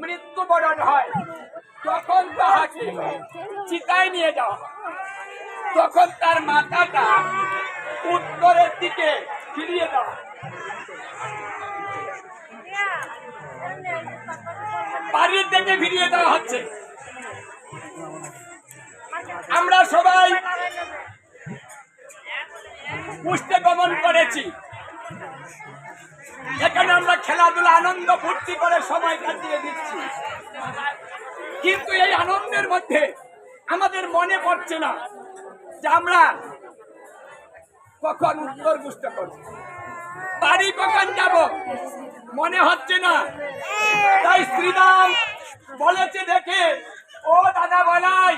মৃত্যুবরণ হয়, তখন তাহাকে চিতায় নিয়ে যাওয়া। তখন তার মাথাটা উত্তরের দিকে ফিরিয়ে দেওয়া বাড়ির দিকে ফিরিয়ে দেওয়া হচ্ছে। আমরা সবাই পুষতে গমন করেছি। এখানে আমরা খেলাধুলা, আনন্দ, ফুর্তি করে সময় কাটিয়ে দিচ্ছি। কিন্তু এই আনন্দের মধ্যে আমাদের মনে পড়ছে না যে আমরা কখন উত্তর বুঝতে করব বাড়ি কখন যাব মনে হচ্ছে না। তাই শ্রীরাম বলেছে দেখে, ও দাদা বলাই,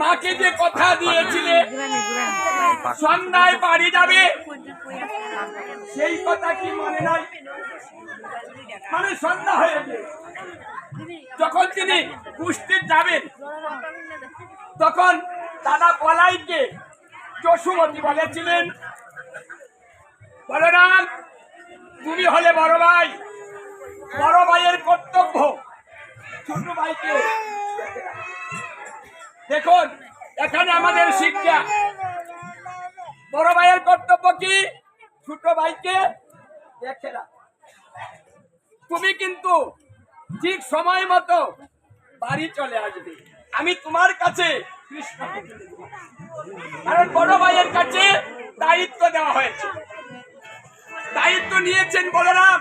মাকে যে কথা দিয়েছিলে, সন্ধ্যায় বাড়ি যাবে সেই কথা কি মনে নাই? মানে সন্ধ্যা হয়েছে যখন তিনি কুস্তির যাবেন, তখন দাদা বলাইকে যশুমতি বলেছিলেন, বলরাম, তুমি হলে বড় ভাই। বড় ভাইয়ের কর্তব্য ছোট ভাইকে। দেখুন, এখানে আমাদের শিক্ষা। বড় ভাইয়ের কর্তব্য কি? ছোট ভাইকে দেখে। তুমি কিন্তু ঠিক সময় মতো বাড়ি চলে আসবে আমি তোমার কাছে। কারণ বড় ভাইয়ের কাছে দায়িত্ব দেওয়া হয়েছে দায়িত্ব নিয়েছেন বলরাম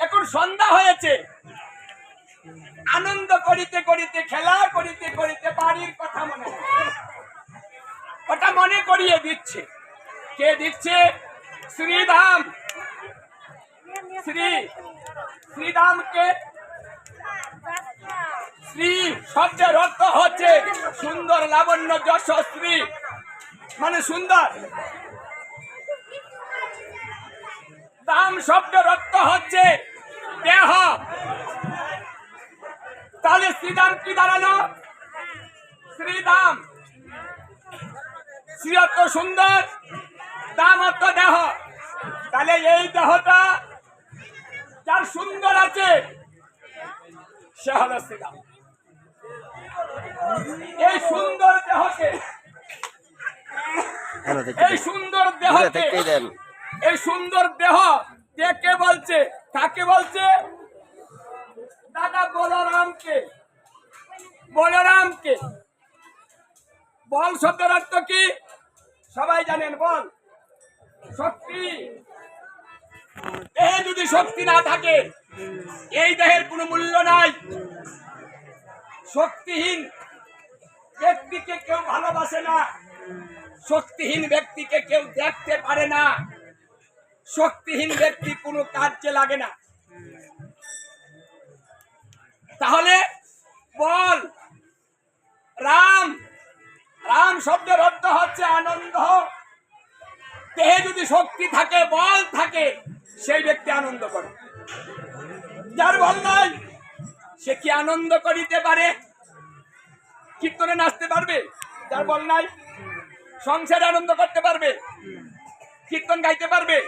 এখন সন্ধ্যা হয়েছে আনন্দ করিতে করিতে, খেলা করিতে করিতে বাড়ির কথা মনে। ওটা মনে করিয়ে দিচ্ছে। কে দিচ্ছে? শ্রীধাম। শ্রী শ্রীধামকে শ্রী শব্দের অর্থ হচ্ছে সুন্দর, লাবণ্য যশ শ্রী মানে সুন্দর। দাম শব্দের অর্থ হচ্ছে দেহ। তাহলে শ্রীদাম কি দাঁড়াল? শ্রীদাম শ্রী সুন্দর দাম অর্থ দেহ। তাহলে এই দেহটা যার সুন্দর আছে সে হলো শ্রীদাম এই সুন্দর দেহকে এই সুন্দর দূরে দেহকে এই সুন্দর দেহ কে বলছে কাকে বলছে? দাদা বলরামকে। বলরামকে। বল শব্দের অর্থ কি? সবাই জানেন, বল। শক্তি। দেহে যদি শক্তি না থাকে, এই দেহের কোনো মূল্য নাই। শক্তিহীন ব্যক্তিকে কেউ ভালোবাসে না। শক্তিহীন ব্যক্তিকে কেউ দেখতে পারে না। শক্তিহীন ব্যক্তি কোনো কাজে লাগে না। তাহলে বল, রাম রাম শব্দের অর্থ হচ্ছে, আনন্দ। দেহে যদি শক্তি থাকে, বল থাকে, সেই ব্যক্তি আনন্দ করে। যার বল নাই, সে কি আনন্দ করিতে পারে? কীর্তনে নাচতে পারবে? যার বল নাই, সংসারে আনন্দ করতে পারবে? কীর্তন গাইতে পারবে?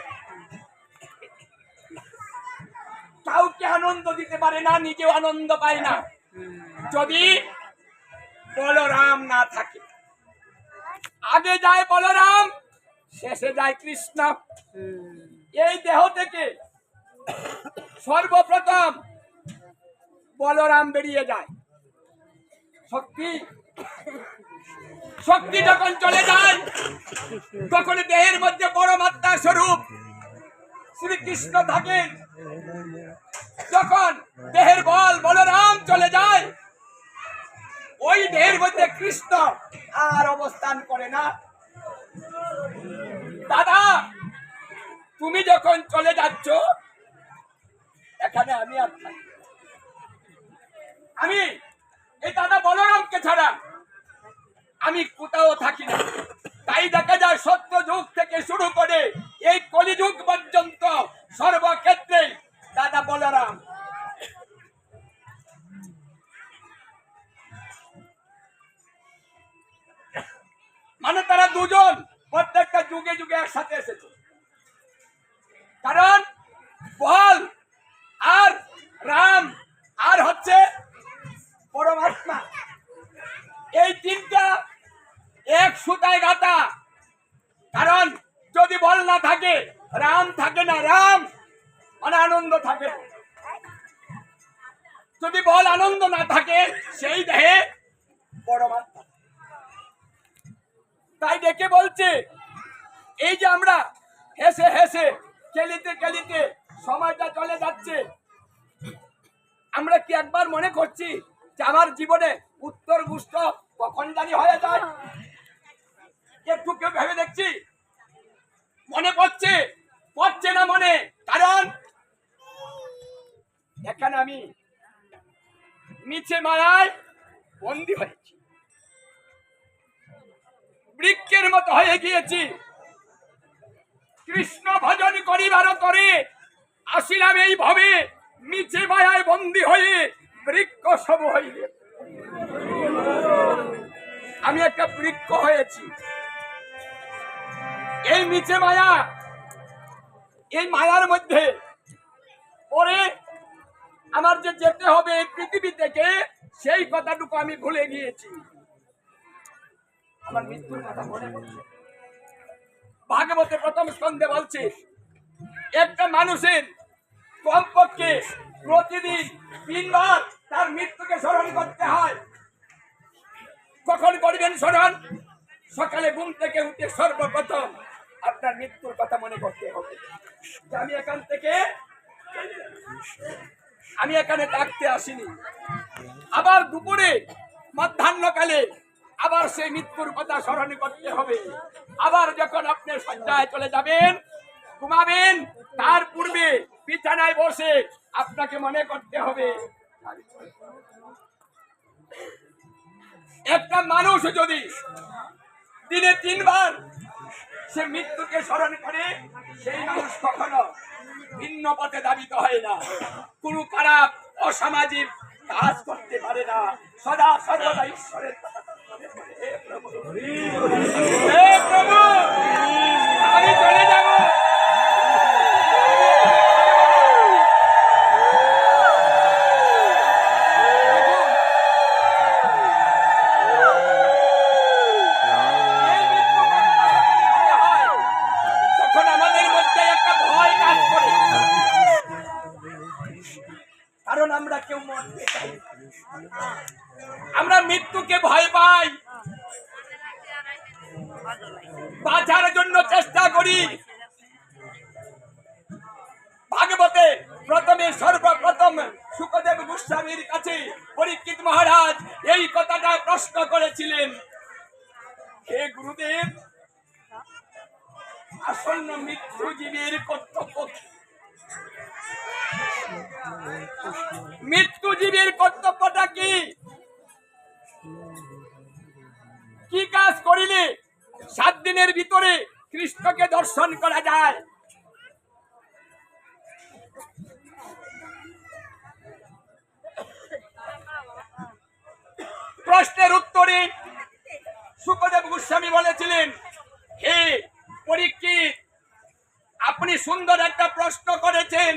কাউকে আনন্দ দিতে পারে না, নিজেও আনন্দ পায় না। যদি বলরাম না থাকে আগে যায় বলরাম শেষে যায় কৃষ্ণ। এই দেহ থেকে সর্বপ্রথম বলরাম বেরিয়ে যায়। শক্তি শক্তি যখন চলে যায় তখন দেহের মধ্যে পরমাত্মা স্বরূপ শ্রীকৃষ্ণ থাকেন। যখন দেহের বল বলরাম চলে যায় ওই দেহের মধ্যে কৃষ্ণ আর অবস্থান করে না। দাদা, তুমি যখন চলে যাচ্ছ, এখানে আমি আর আমি, এই দাদা বলরামকে ছাড়া আমি কোথাও থাকি না। তাই দেখা যায় সত্য যুগ থেকে শুরু করে এই কলিযুগ পর্যন্ত সর্বক্ষেত্রে দাদা বলরাম মানে তারা দুজন প্রত্যেকটা যুগে যুগে একসাথে এসেছে। কারণ বল আর রাম আর হচ্ছে পরমাত্মা। এই তিনটা এক সুতায় গাঁথা। কারণ যদি বল না থাকে, রাম থাকে না, রাম মানে আনন্দ থাকে। যদি বল আনন্দ না থাকে, সেই দেহে পরমাত্মা তাই ডেকে বলছে, এই যে আমরা হেসে হেসে খেলিতে খেলিতে সময়টা চলে যাচ্ছে। আমরা কি একবার মনে করছি যে আমার জীবনে উত্তর গুষ্ট কখন জানি হয়ে যায়? একটু কেউ ভেবে দেখছি? মনে পড়ছে? পড়ছে না মনে? কারণ এখানে আমি নিচে মায়ায় বন্দি হয়েছি। বৃক্ষের মতো হয়ে গিয়েছি। কৃষ্ণ ভজন করিবার করে আসিলাম এই ভাবে নিচে মায়ায় বন্দি হয়ে বৃক্ষ সব হইলে। আমি একটা বৃক্ষ হয়েছি। এই নিচে মায়া, এই মায়ার মধ্যে পরে আমার যে যেতে হবে এই পৃথিবী থেকে, সেই কথাটুকু আমি ভুলে গিয়েছি। আমার মৃত্যুর কথা মনে পড়ছে। ভাগবতে প্রথম স্কন্ধে বলছে, একটা মানুষের কমপক্ষে প্রতিদিন তিনবার তার মৃত্যুকে স্মরণ করতে হয়। কখন করবেন স্মরণ? সকালে ঘুম থেকে উঠে সর্বপ্রথম আপনার মৃত্যুর কথা মনে করতে হবে। আমি এখান থেকে আমি এখানে ডাকতে আসিনি। আবার দুপুরে মধ্যাহ্নকালে আবার সেই মৃত্যুর কথা স্মরণ করতে হবে। আবার যখন আপনি সজ্জায় চলে যাবেন, ঘুমাবেন, তার পূর্বে বিছানায় বসে আপনাকে মনে করতে হবে একটা মানুষ যদি দিনে তিনবার সে মৃত্যুকে স্মরণ করে, সেই মানুষ কখনো ভিন্ন পথে দাবিত হয় না। কোনো খারাপ, অসামাজিক কাজ করতে পারে না। সদা সর্বদা ঈশ্বরের কারণ আমরা কেউ মরতে চাই। আমরা মৃত্যুকে ভয় পাই। বাঁচার জন্য চেষ্টা করি। ভাগবতে প্রথমে সর্বপ্রথম সুখদেব গোস্বামীর কাছে পরীক্ষিত মহারাজ এই কথাটা প্রশ্ন করেছিলেন। হে গুরুদেব, আসন্ন মৃত্যুজীবীর কর্তব্য? মৃত্যুজীবীর কর্তব্যটা কি? কি কাজ করিলে সাত দিনের ভিতরে কৃষ্ণকে দর্শন করা যায়? প্রশ্নের উত্তরে সুখদেব গোস্বামী বলেছিলেন, হে পরীক্ষিত, আপনি সুন্দর একটা প্রশ্ন করেছেন।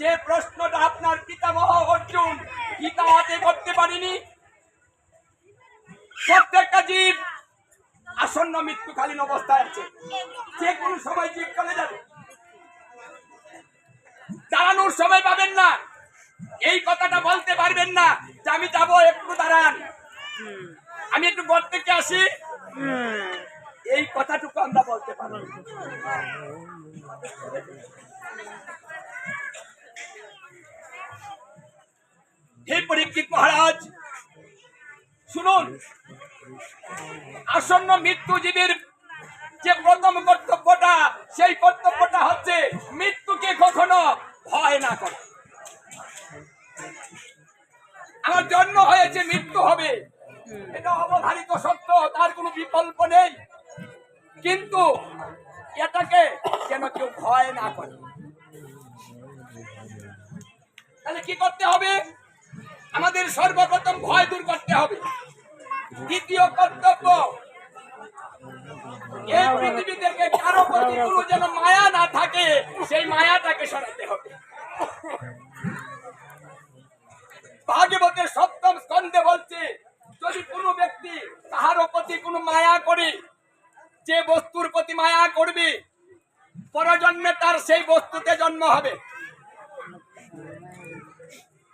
যে প্রশ্নটা আপনার পিতামহ অর্জুন গীতা হাতে করতে পারিনি প্রত্যেকটা জীব আসন্ন মৃত্যুকালীন অবস্থায় আছে। যে কোনো সময় জীব চলে যাবে। দাঁড়ানোর সময় পাবেন না। এই কথাটা বলতে পারবেন না যে আমি যাব একটু দাঁড়ান। আমি একটু ঘর থেকে আসি। এই কথাটুকু আমরা বলতে পারি হে মহারাজ। শুনুন, আসন্ন মৃত্যুজীবীর যে প্রথম কর্তব্যটা, সেই কর্তব্যটা হচ্ছে মৃত্যুকে কখনো ভয় না করা। আমার জন্ম হয়েছে, মৃত্যু হবে। এটা অবধারিত সত্য, তার কোনো বিকল্প নেই। কিন্তু এটাকে যেন কেউ ভয় না করে। তাহলে কি করতে হবে? আমাদের সর্বপ্রথম ভয় দূর করতে হবে। দ্বিতীয় কর্তব্য, এই পৃথিবীতে কারও প্রতি কোনো যেন মায়া না থাকে, সেই মায়াটাকে সরাতে হবে। ভাগবতের সপ্তম স্কন্ধে বলছে, যদি ব্যক্তি তাহারও প্রতি কোনো মায়া করি, যে বস্তুর প্রতি মায়া করবে, পরজন্মে তার সেই বস্তুতে জন্ম হবে।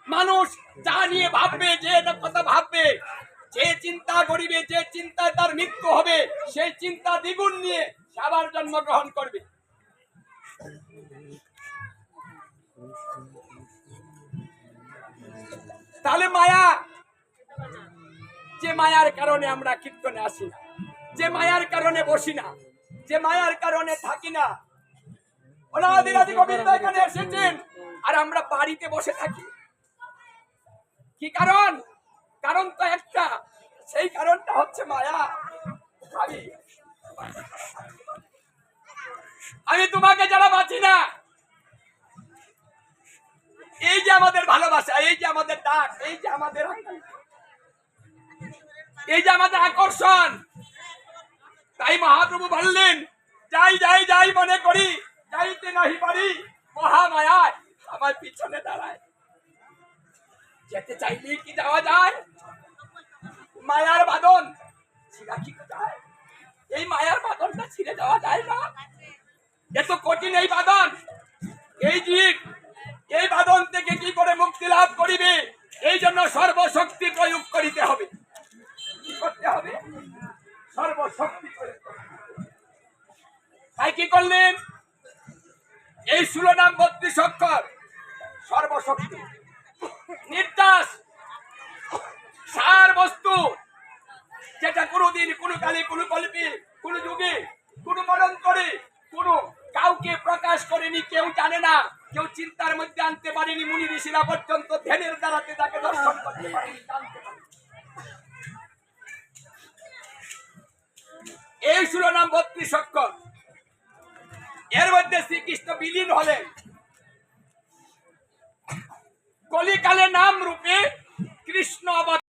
মানুষ যা নিয়ে ভাববে, যে কথা ভাববে, যে চিন্তা করিবে, যে চিন্তায় তার মৃত্যু হবে, সেই চিন্তা দ্বিগুণ নিয়ে সে আবার জন্মগ্রহণ করবে। তাহলে মায়া, যে মায়ার কারণে আমরা কীর্তনে আসি না, যে মায়ার কারণে বসি না, যে মায়ার কারণে থাকি না, অনাদিরাদি গোবিন্দ এখানে এসেছেন, আর আমরা বাড়িতে বসে থাকি। কি কারণ? কারণ তো একটা। সেই কারণটা হচ্ছে মায়া। আমি আমি তোমাকে যারা বাঁচি না, এই যে আমাদের ভালোবাসা, এই যে আমাদের ডাক, এই যে আমাদের এই যে আমাদের আকর্ষণ, তাই মহাপ্রভু বললেন, যাই যাই যাই মনে করি, যাইতে নাহি পারি, মহামায়ায় আমার পিছনে দাঁড়ায়। যেতে চাইলে কি যাওয়া যায়? মায়ার বাদন ছিঁড়া কি যায় এই মায়ার বাদনটা ছিঁড়ে যাওয়া যায় না? এত কঠিন এই বাদন এই জীব, এই বাদন থেকে কি করে মুক্তি লাভ করিবে? এই জন্য সর্বশক্তি প্রয়োগ করিতে হবে কি করতে হবে সর্বশক্তি প্রয়োগ করতে হবে। তাই কি করলেন এই শিরোনাম বত্রিশ অক্ষর সর্বশক্তি নির্যাস সার বস্তু যেটা কোনোদিন কোনো কালে কোনো কল্পে কোনো যুগে কোনো মরণ করে কোনো কাউকে প্রকাশ কেউ জানে না। কেউ চিন্তার মধ্যে আনতে পারেনি, মুনি ঋষিরা পর্যন্ত ধ্যানের দ্বারাতে তাকে দর্শন করতে পারেনি পারেনি। এই শিরোনাম বত্রিশ অক্ষর। এর মধ্যে শ্রীকৃষ্ণ বিলীন হলেন। কলিকালে নাম রূপে কৃষ্ণ